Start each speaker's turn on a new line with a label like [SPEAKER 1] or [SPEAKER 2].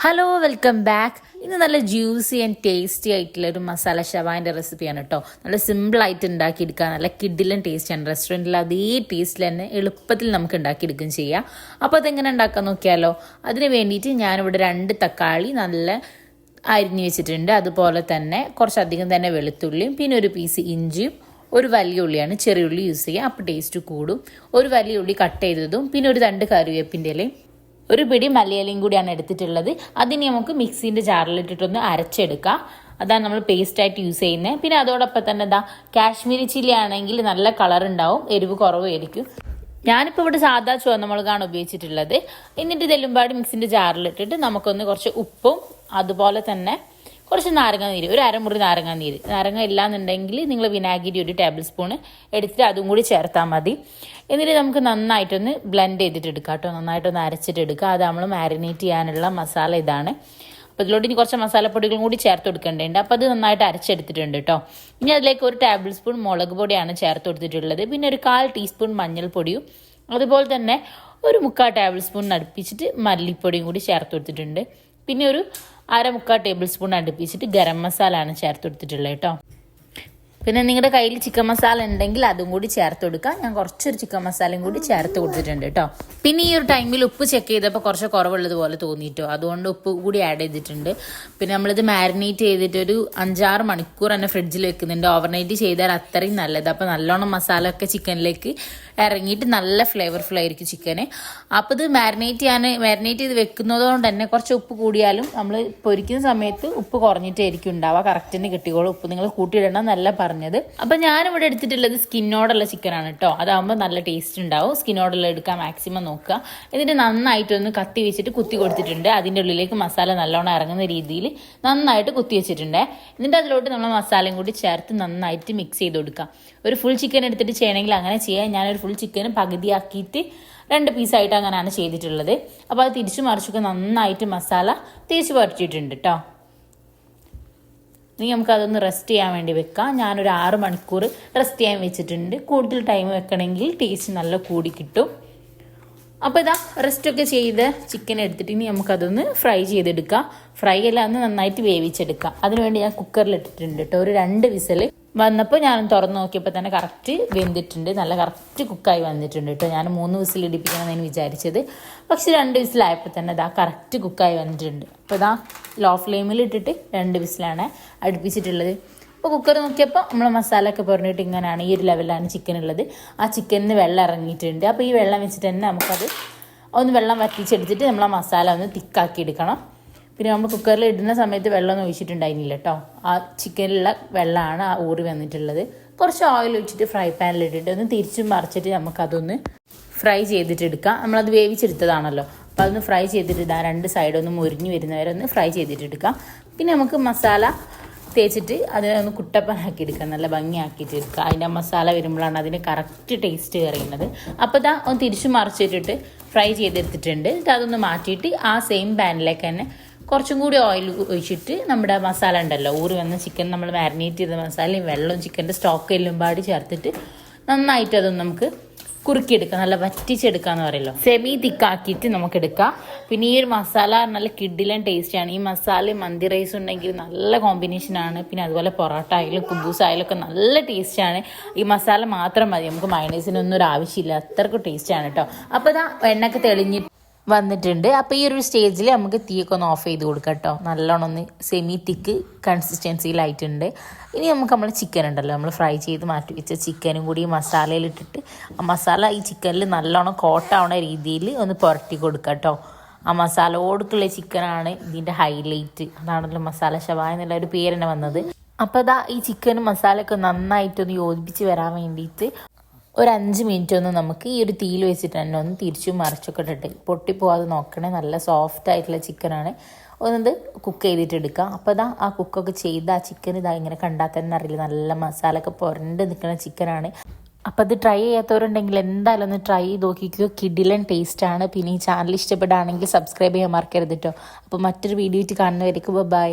[SPEAKER 1] Hello welcome back ഇന്ന് നല്ല juicy and tasty ആയിട്ടുള്ള ഒരു മസാല ഷവാന്റെ റെസിപ്പിയാണ് കേട്ടോ നല്ല സിമ്പിളായിട്ട് ഉണ്ടാക്കിയെടുക്കുക നല്ല കിഡിലും ടേസ്റ്റിയാണ് റെസ്റ്റോറന്റിൽ അതേ ടേസ്റ്റിൽ തന്നെ എളുപ്പത്തിൽ നമുക്ക് ഉണ്ടാക്കിയെടുക്കുകയും ചെയ്യാം. അപ്പോൾ അതെങ്ങനെ ഉണ്ടാക്കാൻ നോക്കിയാലോ? അതിന് വേണ്ടിയിട്ട് ഞാനിവിടെ രണ്ട് തക്കാളി നല്ല അരിഞ്ഞു വെച്ചിട്ടുണ്ട്. അതുപോലെ തന്നെ കുറച്ചധികം തന്നെ വെളുത്തുള്ളിയും പിന്നെ ഒരു പീസ് ഇഞ്ചിയും ഒരു വലിയ ഉള്ളിയാണ് ചെറിയ ഉള്ളി യൂസ് ചെയ്യുക അപ്പോൾ ടേസ്റ്റ് കൂടും. ഒരു വലിയ ഉള്ളി കട്ട് ചെയ്തതും പിന്നെ ഒരു രണ്ട് കറിവേപ്പിന്റെ ഇലയും ഒരു പിടി മലയാളിയും കൂടിയാണ് എടുത്തിട്ടുള്ളത്. അതിന് നമുക്ക് മിക്സീന്റെ ജാറിലിട്ടിട്ടൊന്ന് അരച്ചെടുക്കാം. അതാണ് നമ്മൾ പേസ്റ്റായിട്ട് യൂസ് ചെയ്യുന്നത് പിന്നെ അതോടൊപ്പം തന്നെ എന്താ കാശ്മീരി ചില്ലി ആണെങ്കിൽ നല്ല കളർ ഉണ്ടാവും. എരിവ് കുറവായിരിക്കും. ഞാനിപ്പോൾ ഇവിടെ സാധാ ചുവന്ന മുളകാണ് ഉപയോഗിച്ചിട്ടുള്ളത്. എന്നിട്ട് ഇതെല്ലുംപാട് മിക്സിന്റെ ജാറിലിട്ടിട്ട് നമുക്കൊന്ന് കുറച്ച് ഉപ്പും അതുപോലെ തന്നെ കുറച്ച് നാരങ്ങ നീര് ഒരു അരമുറി നാരങ്ങ നീര്. നാരങ്ങ ഇല്ലാന്നുണ്ടെങ്കിൽ നിങ്ങൾ വിനാഗിരി ഒരു ടേബിൾ സ്പൂൺ എടുത്തിട്ട് അതും കൂടി ചേർത്താൽ മതി. എന്നിട്ട് നമുക്ക് നന്നായിട്ടൊന്ന് ബ്ലെൻഡ് ചെയ്തിട്ട് എടുക്കാം കേട്ടോ. നന്നായിട്ടൊന്ന് അരച്ചിട്ട് എടുക്കുക അത് നമ്മൾ മാരിനേറ്റ് ചെയ്യാനുള്ള മസാല ഇതാണ്. അപ്പോൾ ഇതിലോട്ട് ഇനി കുറച്ച് മസാലപ്പൊടികളും കൂടി ചേർത്ത് കൊടുക്കേണ്ടതുണ്ട്. അപ്പോൾ അത് നന്നായിട്ട് അരച്ചെടുത്തിട്ടുണ്ട് കേട്ടോ. ഇനി അതിലേക്ക് ഒരു ടേബിൾ സ്പൂൺ മുളക് പൊടിയാണ് ചേർത്ത് കൊടുത്തിട്ടുള്ളത്. പിന്നെ ഒരു കാൽ ടീസ്പൂൺ മഞ്ഞൾപ്പൊടിയും അതുപോലെ തന്നെ ഒരു മുക്കാൽ ടേബിൾ സ്പൂൺ അടുപ്പിച്ചിട്ട് മല്ലിപ്പൊടിയും കൂടി ചേർത്ത് കൊടുത്തിട്ടുണ്ട്. പിന്നെ ഒരു അര മുക്കാൽ ടേബിൾ സ്പൂൺ അടുപ്പിച്ചിട്ട് ഗരം മസാലയാണ് ചേർത്ത് കൊടുത്തിട്ടുള്ളത് കേട്ടോ. പിന്നെ നിങ്ങളുടെ കയ്യിൽ ചിക്കൻ മസാല ഉണ്ടെങ്കിൽ അതും കൂടി ചേർത്ത് കൊടുക്കാം. ഞാൻ കുറച്ചൊരു ചിക്കൻ മസാലയും കൂടി ചേർത്ത് കൊടുത്തിട്ടുണ്ട് കേട്ടോ പിന്നെ ഈ ഒരു ടൈമിൽ ഉപ്പ് ചെക്ക് ചെയ്തപ്പോൾ കുറച്ച് കുറവുള്ളത് പോലെ തോന്നിയിട്ടോ അതുകൊണ്ട് ഉപ്പ് കൂടി ആഡ് ചെയ്തിട്ടുണ്ട്. പിന്നെ നമ്മളിത് മാരിനേറ്റ് ചെയ്തിട്ട് ഒരു അഞ്ചാറ് മണിക്കൂർ തന്നെ ഫ്രിഡ്ജിൽ വെക്കുന്നുണ്ട്. ഓവർനൈറ്റ് ചെയ്താൽ അത്രയും നല്ലത്. അപ്പോൾ നല്ലോണം മസാല ഒക്കെ ചിക്കനിലേക്ക് ഇറങ്ങിയിട്ട് നല്ല ഫ്ലേവർഫുൾ ആയിരിക്കും ചിക്കന്. അപ്പോൾ ഇത് മാരിനേറ്റ് ചെയ്യാൻ മാരിനേറ്റ് ചെയ്ത് വെക്കുന്നതുകൊണ്ട് തന്നെ കുറച്ച് ഉപ്പ് കൂടിയാലും നമ്മൾ പൊരിക്കുന്ന സമയത്ത് ഉപ്പ് കുറഞ്ഞിട്ടായിരിക്കും ഉണ്ടാവുക. കറക്റ്റിന് കിട്ടിക്കോളും. ഉപ്പ് നിങ്ങൾ കൂട്ടിയിടണം എന്നല്ല പറഞ്ഞത്. അപ്പം ഞാനിവിടെ എടുത്തിട്ടുള്ളത് സ്കിന്നോടുള്ള ചിക്കനാണ് കേട്ടോ അതാകുമ്പോൾ നല്ല ടേസ്റ്റ് ഉണ്ടാവും. സ്കിന്നോടുള്ള എടുക്കാൻ മാക്സിമം നോക്കുക. എന്നിട്ട് നന്നായിട്ടൊന്ന് കത്തി വെച്ചിട്ട് കുത്തി കൊടുത്തിട്ടുണ്ട്. അതിന്റെ ഉള്ളിലേക്ക് മസാല നല്ലോണം ഇറങ്ങുന്ന രീതിയിൽ നന്നായിട്ട് കുത്തി വെച്ചിട്ടുണ്ട്. എന്നിട്ട് അതിലോട്ട് നമ്മൾ മസാലയും കൂടി ചേർത്ത് നന്നായിട്ട് മിക്സ് ചെയ്ത് കൊടുക്കാം ഒരു ഫുൾ ചിക്കൻ എടുത്തിട്ട് ചെയ്യണമെങ്കിൽ അങ്ങനെ ചെയ്യാം. ഞാനൊരു ഫുൾ ചിക്കൻ പകുതിയാക്കിയിട്ട് രണ്ട് പീസായിട്ട് അങ്ങനെയാണ് ചെയ്തിട്ടുള്ളത്. അപ്പോൾ അത് തിരിച്ചു മറിച്ചൊക്കെ നന്നായിട്ട് മസാല തേച്ച് പറിച്ചിട്ടുണ്ട് കേട്ടോ ഇനി നമുക്ക് അതൊന്ന് റെസ്റ്റ് ചെയ്യാൻ വേണ്ടി വെക്കാം. ഞാനൊരു ആറ് മണിക്കൂർ റെസ്റ്റ് ചെയ്യാൻ വെച്ചിട്ടുണ്ട്. കൂടുതൽ ടൈം വെക്കണമെങ്കിൽ ടേസ്റ്റ് നല്ല കൂടി കിട്ടും. അപ്പോൾ ഇതാ റെസ്റ്റൊക്കെ ചെയ്ത് ചിക്കൻ എടുത്തിട്ട് ഇനി നമുക്കതൊന്ന് ഫ്രൈ ചെയ്തെടുക്കാം. ഫ്രൈ എല്ലാം ഒന്ന് നന്നായിട്ട് വേവിച്ചെടുക്കാം. അതിനുവേണ്ടി ഞാൻ കുക്കറിൽ ഇട്ടിട്ടുണ്ട് കേട്ടോ ഒരു രണ്ട് വിസൽ വന്നപ്പോൾ ഞാൻ തുറന്ന് നോക്കിയപ്പോൾ തന്നെ കറക്റ്റ് വെന്തിട്ടുണ്ട്. നല്ല കറക്റ്റ് കുക്കായി വന്നിട്ടുണ്ട് കേട്ടോ ഞാൻ മൂന്ന് വിസിൽ ഇടിപ്പിക്കണമെന്ന് വിചാരിച്ചത്. പക്ഷെ രണ്ട് വിസിലായപ്പോൾ തന്നെ ഇതാ കറക്റ്റ് കുക്കായി വന്നിട്ടുണ്ട്. അപ്പോൾ ഇതാ ലോ ഫ്ലെയിമിൽ ഇട്ടിട്ട് രണ്ട് വിസിലാണ് അടുപ്പിച്ചിട്ടുള്ളത്. അപ്പോൾ കുക്കർ നോക്കിയപ്പോൾ നമ്മൾ മസാല ഒക്കെ പറഞ്ഞിട്ട് ഇങ്ങനെയാണ് ഈ ഒരു ലെവലിലാണ് ചിക്കൻ ഉള്ളത് ആ ചിക്കനിന് വെള്ളം ഇറങ്ങിയിട്ടുണ്ട്. അപ്പോൾ ഈ വെള്ളം വെച്ചിട്ട് തന്നെ നമുക്കത് ഒന്ന് വെള്ളം വറ്റിച്ചെടുത്തിട്ട് നമ്മൾ ആ മസാല ഒന്ന് തിക്കാക്കി എടുക്കണം. പിന്നെ നമ്മൾ കുക്കറിൽ ഇടുന്ന സമയത്ത് വെള്ളമൊന്നും ഒഴിച്ചിട്ടുണ്ടായിരുന്നില്ല കേട്ടോ ആ ചിക്കനിലുള്ള വെള്ളമാണ് ആ ഊറി വന്നിട്ടുള്ളത്. കുറച്ച് ഓയിൽ ഒഴിച്ചിട്ട് ഫ്രൈ പാനിൽ ഇട്ടിട്ട് ഒന്ന് തിരിച്ചും മറിച്ചിട്ട് നമുക്കതൊന്ന് ഫ്രൈ ചെയ്തിട്ട് എടുക്കാം. നമ്മളത് വേവിച്ചെടുത്തതാണല്ലോ. അപ്പോൾ അതൊന്ന് ഫ്രൈ ചെയ്തിട്ടിടാം രണ്ട് സൈഡൊന്ന് മുരിഞ്ഞ് വരുന്നവരെ ഒന്ന് ഫ്രൈ ചെയ്തിട്ടെടുക്കാം പിന്നെ നമുക്ക് മസാല തേച്ചിട്ട് അതിനെ ഒന്ന് കുട്ടപ്പനാക്കി എടുക്കുക. നല്ല ഭംഗിയാക്കിയിട്ട് എടുക്കുക. അതിന്റെ മസാല വരുമ്പോഴാണ് അതിന് കറക്റ്റ് ടേസ്റ്റ് കറിയുന്നത് അപ്പോൾ ഇതാ ഒന്ന് തിരിച്ചു മറിച്ചിട്ടിട്ട് ഫ്രൈ ചെയ്തെടുത്തിട്ടുണ്ട്. എന്നിട്ട് അതൊന്ന് മാറ്റിയിട്ട് ആ സെയിം പാനിലേക്ക് തന്നെ കുറച്ചും കൂടി ഓയിൽ ഒഴിച്ചിട്ട് നമ്മുടെ മസാല ഉണ്ടല്ലോ ഊറി വന്ന ചിക്കൻ നമ്മൾ മാരിനേറ്റ് ചെയ്ത മസാലയും വെള്ളവും ചിക്കന്റെ സ്റ്റോക്ക് എല്ലാം പാടി ചേർത്തിട്ട് നന്നായിട്ട് അതൊന്ന് നമുക്ക് കുറുക്കിയെടുക്കാം നല്ല വറ്റിച്ചെടുക്കാന്ന് പറയല്ലോ. സെമി തിക്കാക്കിയിട്ട് നമുക്ക് എടുക്കാം പിന്നെ ഈ ഒരു മസാല നല്ല കിഡിലൻ ടേസ്റ്റിയാണ് ഈ മസാല മന്തി റൈസ് ഉണ്ടെങ്കിൽ നല്ല കോമ്പിനേഷൻ ആണ്. പിന്നെ അതുപോലെ പൊറോട്ട ആയാലും കുബൂസ് ആയാലും ഒക്കെ നല്ല ടേസ്റ്റാണ് ഈ മസാല മാത്രം മതി. നമുക്ക് മയണൈസിനൊന്നും ഒരു ആവശ്യമില്ല. അത്രക്കും ടേസ്റ്റാണ് കേട്ടോ അപ്പോൾ ഇതാ എണ്ണക്ക് തെളിഞ്ഞിട്ട് വന്നിട്ടുണ്ട്. അപ്പോൾ ഈ ഒരു സ്റ്റേജിൽ നമുക്ക് തീയൊക്കെ ഒന്ന് ഓഫ് ചെയ്ത് കൊടുക്കാം കേട്ടോ നല്ലോണം ഒന്ന് സെമി തിക്ക് കൺസിസ്റ്റൻസിയിലായിട്ടുണ്ട് ഇനി നമുക്ക് നമ്മൾ ചിക്കൻ ഉണ്ടല്ലോ. നമ്മൾ ഫ്രൈ ചെയ്ത് മാറ്റി വെച്ച ചിക്കനും കൂടി മസാലയിലിട്ടിട്ട് ആ മസാല ഈ ചിക്കനിൽ നല്ലോണം കോട്ടാവണ രീതിയിൽ ഒന്ന് പുരട്ടി കൊടുക്കാം കേട്ടോ ആ മസാലയോടുക്കുള്ള ചിക്കനാണ് ഇതിന്റെ ഹൈലൈറ്റ് അതാണല്ലോ മസാല ഷവായ എന്നുള്ള ഒരു പേര് വന്നത്. അപ്പോൾ അതാ ഈ ചിക്കനും മസാലയൊക്കെ നന്നായിട്ടൊന്ന് യോജിപ്പിച്ച് വരാൻ വേണ്ടിയിട്ട് ഒരു അഞ്ച് മിനിറ്റ് ഒന്ന് നമുക്ക് ഈ ഒരു തീയിൽ വെച്ചിട്ട് തന്നെ ഒന്ന് തിരിച്ചും മറിച്ചൊക്കെ ഇട്ടിട്ട് പൊട്ടിപ്പോവാതെ നോക്കണേ. നല്ല സോഫ്റ്റ് ആയിട്ടുള്ള ചിക്കനാണ് ഒന്നത് കുക്ക് ചെയ്തിട്ട് എടുക്കുക അപ്പോൾ ഇതാ ആ കുക്കൊക്കെ ചെയ്ത് ആ ചിക്കൻ ഇതാ ഇങ്ങനെ കണ്ടാൽ തന്നെ അറിയില്ല. നല്ല മസാല ഒക്കെ പുരണ്ട് നിൽക്കുന്ന ചിക്കനാണ് അപ്പോൾ അത് ട്രൈ ചെയ്യാത്തവരുണ്ടെങ്കിൽ എന്തായാലും ഒന്ന് ട്രൈ ചെയ്ത് നോക്കിക്കോ. കിഡിലൻ ടേസ്റ്റാണ് പിന്നെ ഈ ചാനൽ ഇഷ്ടപ്പെടുകയാണെങ്കിൽ സബ്സ്ക്രൈബ് ചെയ്യാൻ മറക്കരുത് കേട്ടോ അപ്പോൾ മറ്റൊരു വീഡിയോ കാണുന്നവരേക്ക് ബൈ